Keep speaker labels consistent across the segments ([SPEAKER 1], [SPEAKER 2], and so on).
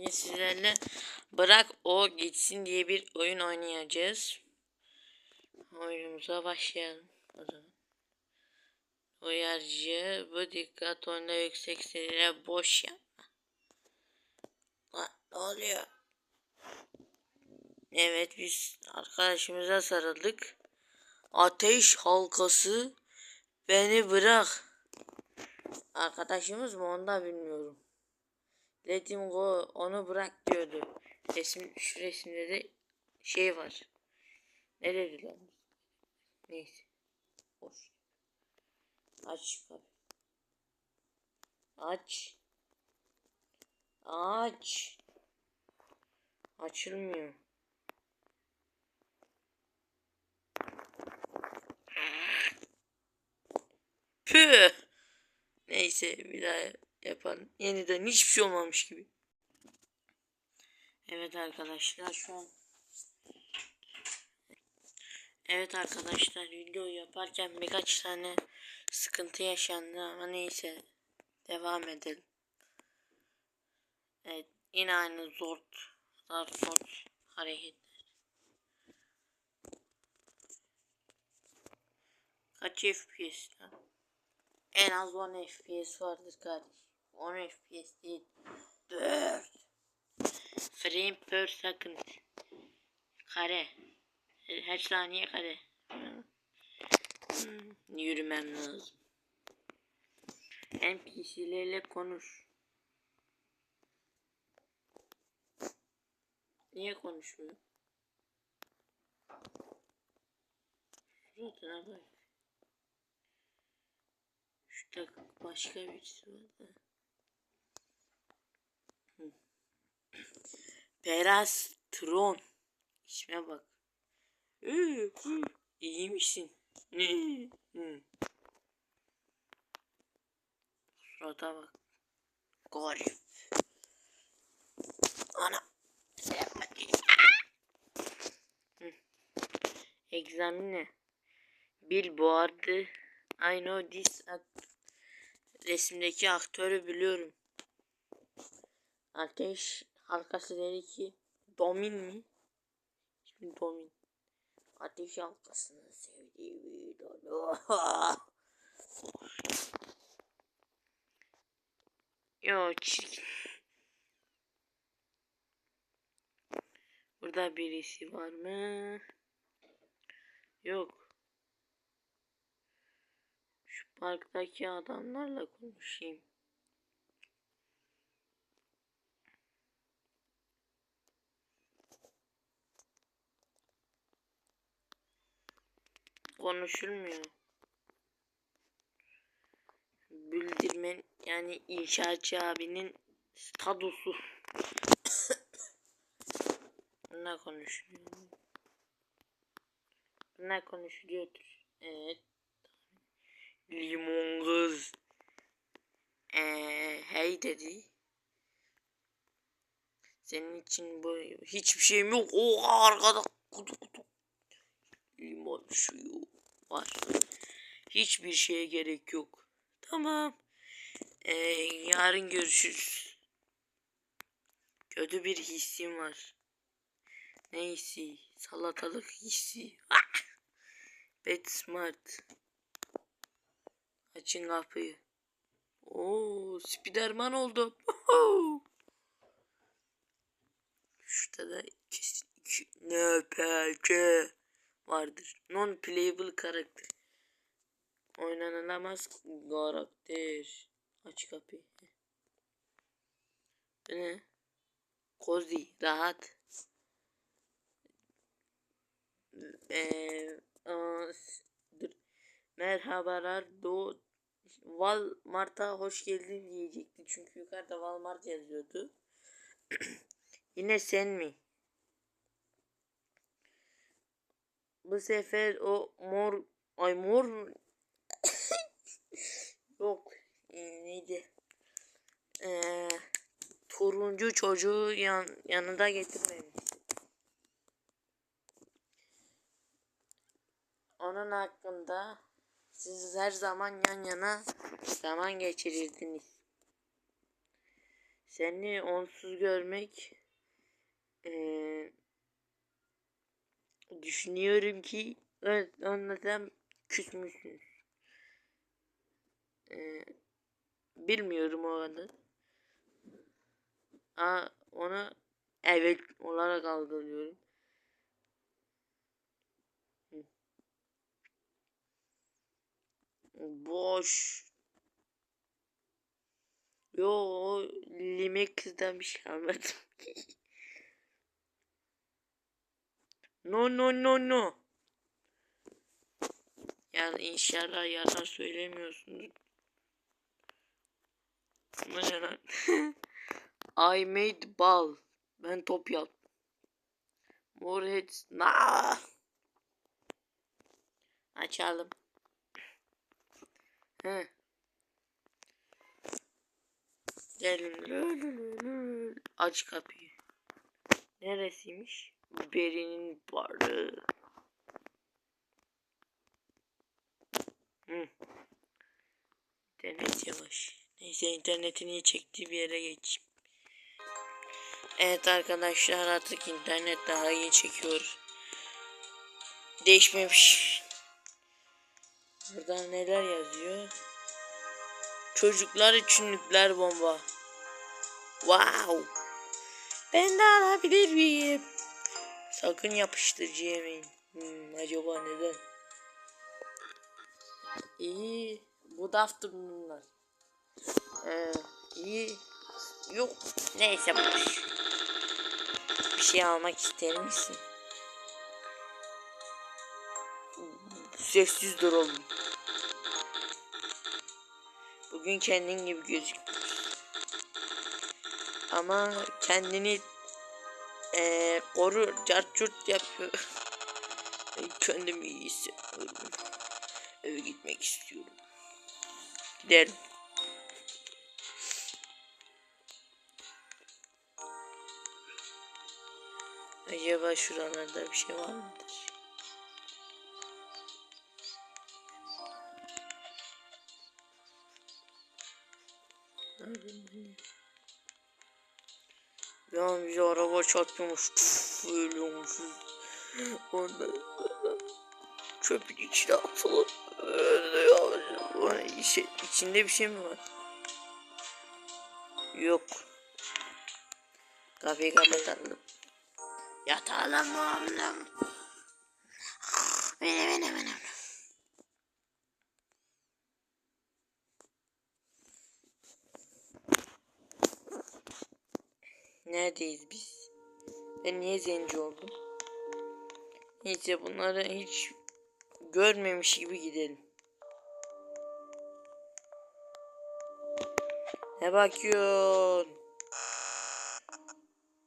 [SPEAKER 1] bugün sizlerle bırak o gitsin diye bir oyun oynayacağız. Oyunumuza başlayalım o zaman. Uyarıcı bu dikkat onda yüksek sesle boş yapma. Ne oluyor? Evet biz arkadaşımıza sarıldık. Ateş halkası beni bırak. Arkadaşımız mı onu bilmiyorum. Let him go onu bırak diyordu. Resim, şu resimde de şey var. Ne dedi lan? Neyse. Boş. Aç kapıyı. Aç. Aç. Açılmıyor. Püh. Neyse bir daha yapalım. Yeniden hiçbir şey olmamış gibi. Evet arkadaşlar şu an Evet arkadaşlar video yaparken birkaç tane sıkıntı yaşandı ama neyse devam edelim. Evet yine aynı zor zor zor hareketler. Kaç FPS lan? En az 10 FPS vardır kardeş. 10 FPS değil. 4 frame per second. Kare. Her saniye kare. Hmm, yürümem lazım. NPC'lerle konuş. Niye konuşmuyor? Suratına bak. Şurada başka birisi var. Perastron. İsme bak. İyi misin? Surata bak. Garip. Ana. Examine. Billboard. I know this act- resimdeki aktörü biliyorum. Ateş halkası dedi ki Domin mi? Şimdi Domin. Ateş halkasını sevdiği bir Yo çirkin. Burada birisi var mı? Yok. Şu parktaki adamlarla konuşayım. Konuşulmuyor. Bildirmen yani inşaatçı abinin stadusu. ne konuşuluyor? Ne konuşuluyordur? Evet. Limon kız. Ee, hey dedi. Senin için bu hiçbir şeyim yok. O arkada kutu. Limon suyu var. Hiçbir şeye gerek yok. Tamam. Ee, yarın görüşürüz. Kötü bir hissim var. Ne hissi? Salatalık hissi. Ah! Bet smart. Açın kapıyı. Oo, Spiderman oldum. Şurada da kesin iki NPC vardır. Non playable karakter. Oynanılamaz karakter. Aç kapıyı. Ne? Cozy, rahat. Ee, dur. Merhabalar do Walmart'a hoş geldin diyecekti çünkü yukarıda Walmart yazıyordu. Yine sen mi? Bu sefer o mor ay mor yok ee, neydi? Ee, turuncu çocuğu yan, yanında getirmemiş. Onun hakkında siz her zaman yan yana zaman geçirirdiniz. Seni onsuz görmek eee, düşünüyorum ki evet anlasam küsmüşsünüz. Eee, bilmiyorum o adı. Aa, ona evet olarak algılıyorum. Boş. Yo o limek kızdan bir şey almadım. no no no no. Ya inşallah yalan söylemiyorsunuz. Bu? I made ball. Ben top yaptım. Moreheads. Na. Açalım. He. Gelin. Aç kapıyı. Neresiymiş? Beri'nin barı. Hı. İnternet yavaş. Neyse internetin iyi çektiği bir yere geçeyim. Evet arkadaşlar artık internet daha iyi çekiyor. Değişmemiş. Burada neler yazıyor? Çocuklar için nükleer bomba. Wow. Ben de alabilir miyim? Sakın yapıştırıcı yemeyin. Hmm, acaba neden? İyi. Bu daftı bunlar. Ee, iyi. Yok. Neyse boş. Bir şey almak ister misin? Sessiz duralım. Bugün kendin gibi gözükmüyorsun. Ama kendini eee koru, carçurt yapıyor. Kendimi iyi hissediyorum. Eve gitmek istiyorum. Gidelim. Acaba şuralarda bir şey var mıdır? Ya bize araba çarpıyormuş. Ölüyormuşuz. Ondan çöpün içine ölüyormuşuz. İçi, içinde bir şey mi var? Yok. Kapıyı kapatalım. Yatalım oğlum. Beni beni beni. Neredeyiz biz? Ben niye zenci oldum? Neyse bunları hiç görmemiş gibi gidelim. Ne bakıyorsun?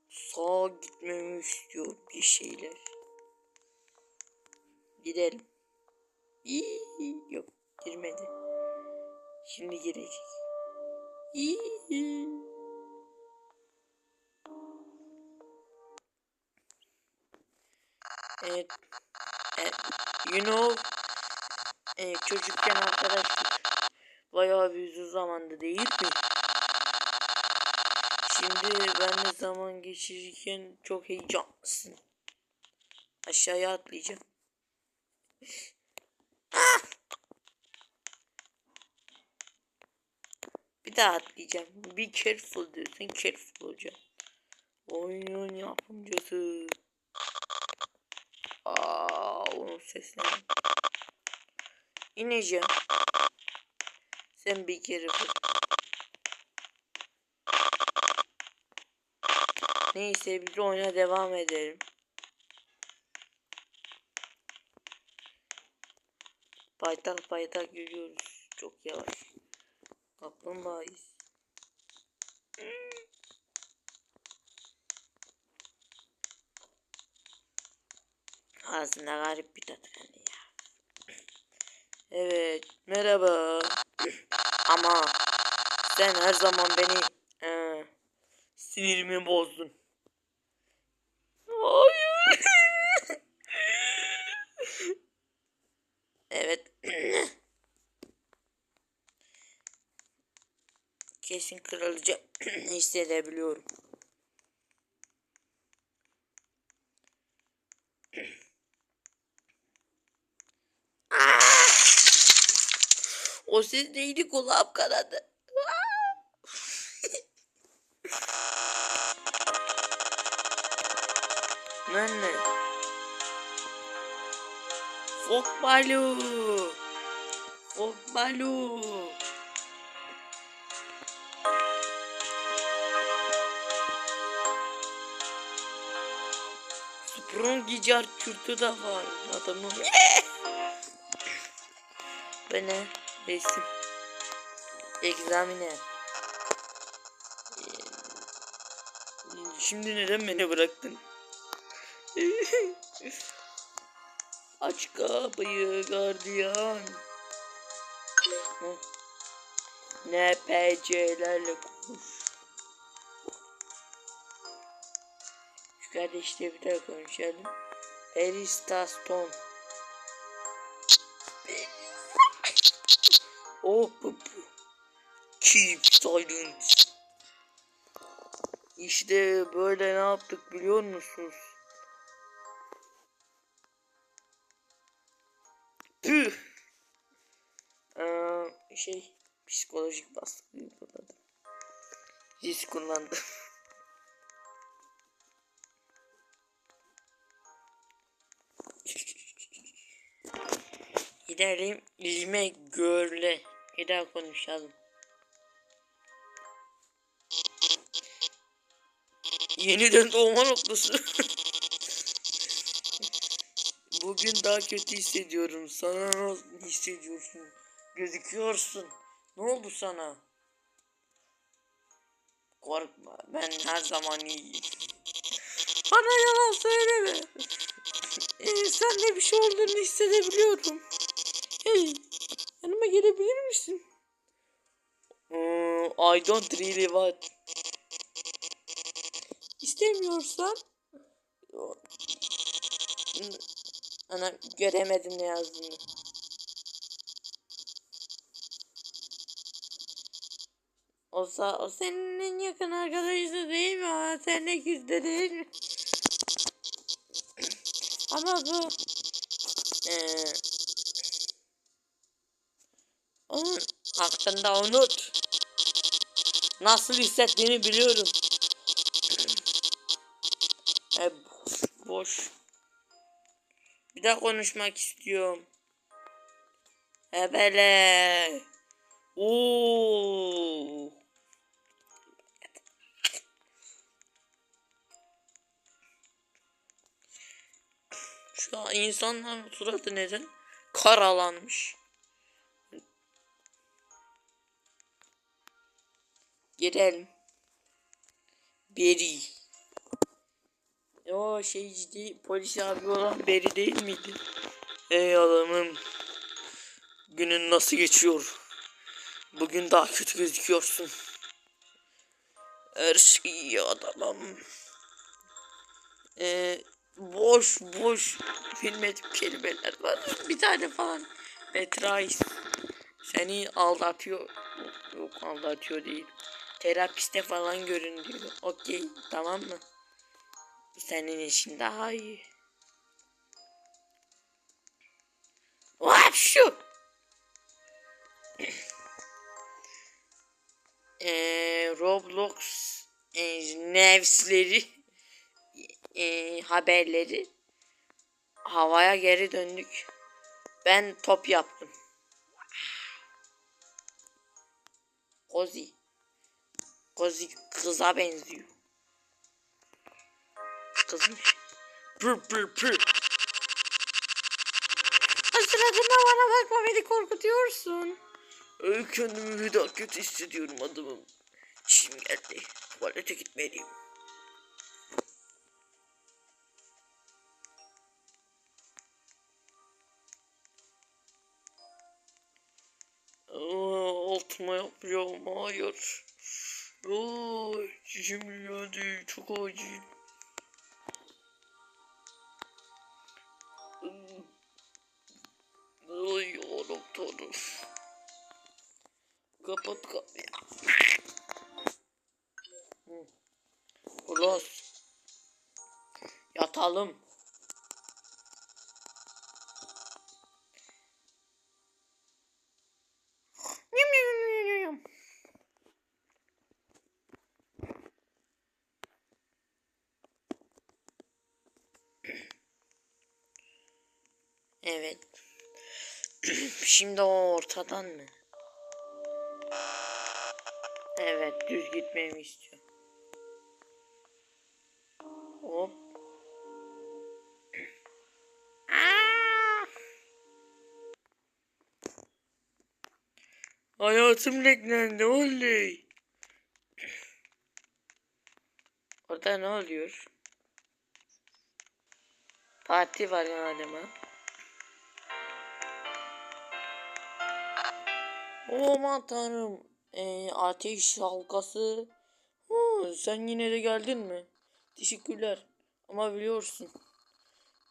[SPEAKER 1] Sağa gitmemi istiyor bir şeyler. Gidelim. İyi, yok girmedi. Şimdi girecek. İyi. Evet. evet. You know. E, çocukken arkadaşlık. Bayağı bir uzun zamanda değil mi? Şimdi benle zaman geçirirken çok heyecanlısın. Aşağıya atlayacağım. Ah! Bir daha atlayacağım. Be careful diyorsun. Careful olacağım. Oyunun yapımcısı. Aa, onun sesini. İneceğim. Sen bir kere vur. Neyse biz oyuna devam edelim. Paytak paytak yürüyoruz. Çok yavaş. Kaplumbağayız. Ağzında garip bir tat geldi ya. Evet, merhaba. Ama sen her zaman beni e, sinirimi bozdun. Hayır. evet. Kesin kraliçe hissedebiliyorum. O ses neydi kulağım kanadı. Anne. Fok balığı. Fok balığı. Sprung gicar kürtü de var adamın. Bu ne? Resim. Examine. Ee, Şimdi neden beni bıraktın? Aç kapıyı gardiyan. Hı. NPC'lerle konuş. Şu kardeşle bir daha konuşalım. Eristaston. Oh. Keep silent. İşte böyle ne yaptık biliyor musunuz? Püh. Ee, şey psikolojik baskı uyguladım. Risk kullandım. Gidelim ilme görle. Bir daha konuşalım. Yeniden doğma noktası. Bugün daha kötü hissediyorum. Sana nasıl hissediyorsun? Gözüküyorsun. Ne oldu sana? Korkma. Ben her zaman iyiyim. Bana yalan söyleme. Ee, sen de bir şey olduğunu hissedebiliyorum. Hey, yanıma gelebilir misin? Hmm, I don't really want. İstemiyorsan Ana göremedim ne yazdığını. Olsa o senin en yakın arkadaşı değil mi? Ama sen de küsde değil mi? Ama bu onun hakkında unut. Nasıl hissettiğini biliyorum. E, boş. Bir daha konuşmak istiyorum. Hebele. Oo. Şu an insanların suratı neden karalanmış? Gidelim. Beri. O şey ciddi polis abi olan Beri değil miydi? Ey adamım. Günün nasıl geçiyor? Bugün daha kötü gözüküyorsun. Her şey iyi adamım. Ee, boş boş bilmediğim kelimeler var. Bir tane falan. Betrais. Seni aldatıyor. Yok aldatıyor değil. Terapiste falan görün diyor. Okey tamam mı? Senin için daha iyi. Vap şu. Eee Roblox e, nevsleri e, haberleri havaya geri döndük. Ben top yaptım. Kozi. Kozi kıza benziyor. Kızmış. Pır pır pır. Sıradına bana bakma beni korkutuyorsun. Öyle kendimi bir daha kötü hissediyorum adamım. Çişim geldi. Tuvalete gitmeliyim. Altıma yapacağım. Hayır. Ay, çişim geldi. Çok acil. Ay oğlum tanrım. Kapat kapıyı. Ulos. Yatalım. Evet. Şimdi o ortadan mı? Evet, düz gitmemi istiyor. Hop. Aa! Hayatım leklendi oley. Orada ne oluyor? Parti var galiba. Aman tanrım. Ee, ateş halkası. Hı, sen yine de geldin mi? Teşekkürler. Ama biliyorsun.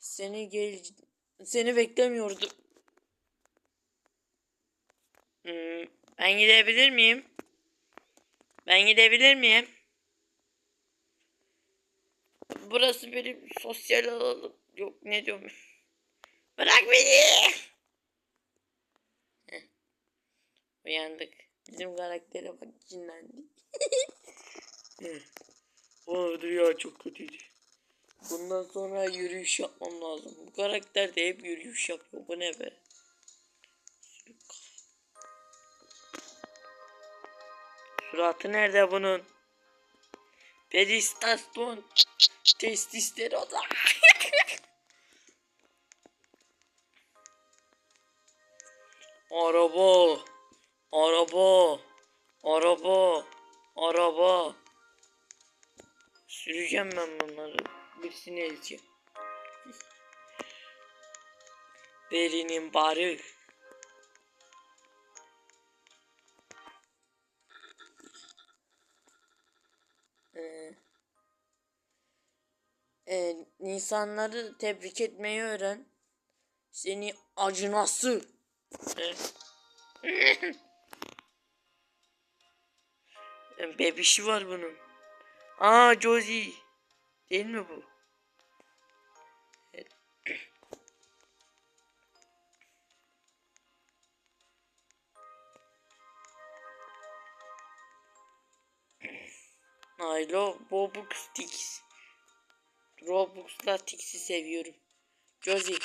[SPEAKER 1] Seni gel seni beklemiyordum. Hmm, ben gidebilir miyim? Ben gidebilir miyim? Burası benim sosyal alanım. Yok ne diyorum? Bırak beni. Uyandık. Bizim karaktere bak cinlendi. Aa ya çok kötüydü. Bundan sonra yürüyüş yapmam lazım. Bu karakter de hep yürüyüş yapıyor. Bu ne be? Suratı nerede bunun? Peristaston. Testosteron. Araba. Araba. Araba. Araba. Süreceğim ben bunları. Birisini ezeceğim. Belinin barı. Ee, e, insanları tebrik etmeyi öğren. Seni acınası. Evet. Bebişi var bunun. Aa Josie. Değil mi bu? Evet. I love Robux Tix. Robux'la Tix'i seviyorum. Josie.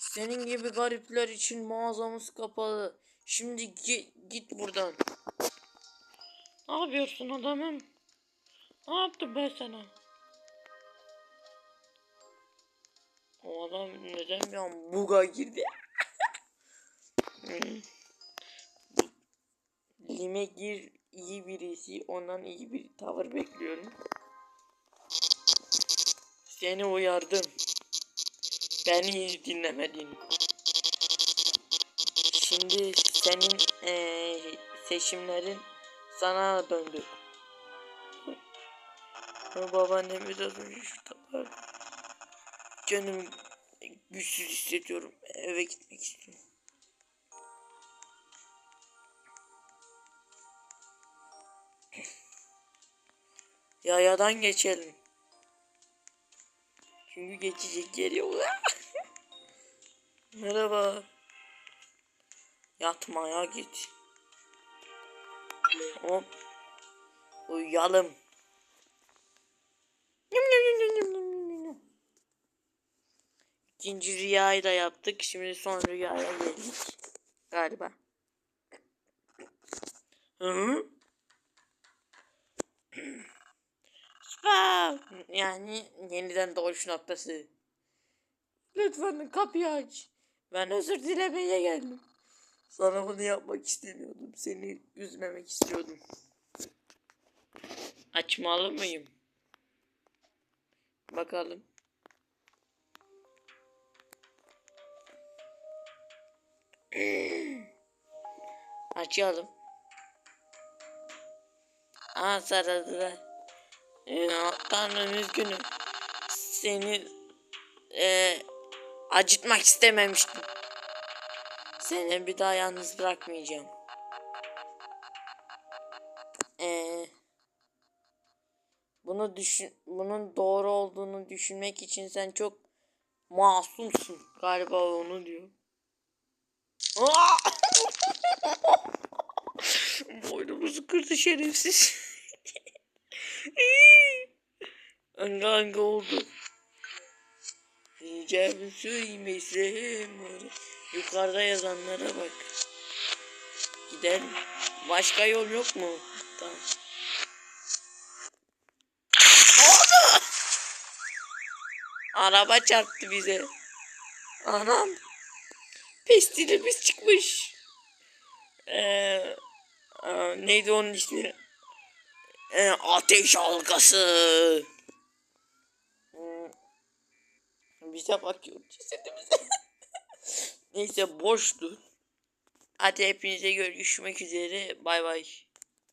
[SPEAKER 1] Senin gibi garipler için mağazamız kapalı. Şimdi gi- git buradan. Ne yapıyorsun adamım? Ne yaptım ben sana? O adam neden bir an buga girdi? Lime gir iyi birisi ondan iyi bir tavır bekliyorum. Seni uyardım. Beni hiç dinlemedin. Şimdi senin eee, seçimlerin sana döndü. Ha, Babaannem biraz önce şurada. Canım güçsüz hissediyorum. Eve gitmek istiyorum. Yayadan geçelim. Çünkü geçecek yer yok. Merhaba. Yatmaya git. Hop. Uyuyalım. İkinci rüyayı da yaptık. Şimdi son rüyaya geldik. Galiba. Hı -hı. Süper. Yani yeniden doğuş noktası. Lütfen kapıyı aç. Ben özür dilemeye geldim. Sana bunu yapmak istemiyordum. Seni üzmemek istiyordum. Açmalı mıyım? Bakalım. Açalım. Aa sarıldılar. Ee, Tanrım üzgünüm. Seni e, acıtmak istememiştim. Seni bir daha yalnız bırakmayacağım. Ee, bunu düşün, bunun doğru olduğunu düşünmek için sen çok masumsun. Galiba onu diyor. Boynumuzu kırdı şerefsiz. hangi oldu? Söyleyeyim mesleğim. Yukarıda yazanlara bak. Gidelim. Başka yol yok mu? Tamam. Oldu? Araba çarptı bize. Anam. Pestilimiz çıkmış. Ee, neydi onun ismi? Ee, ateş halkası. Hmm. Bize bakıyor cesedimize. Neyse boştu. Hadi hepinize görüşmek üzere. Bay bay.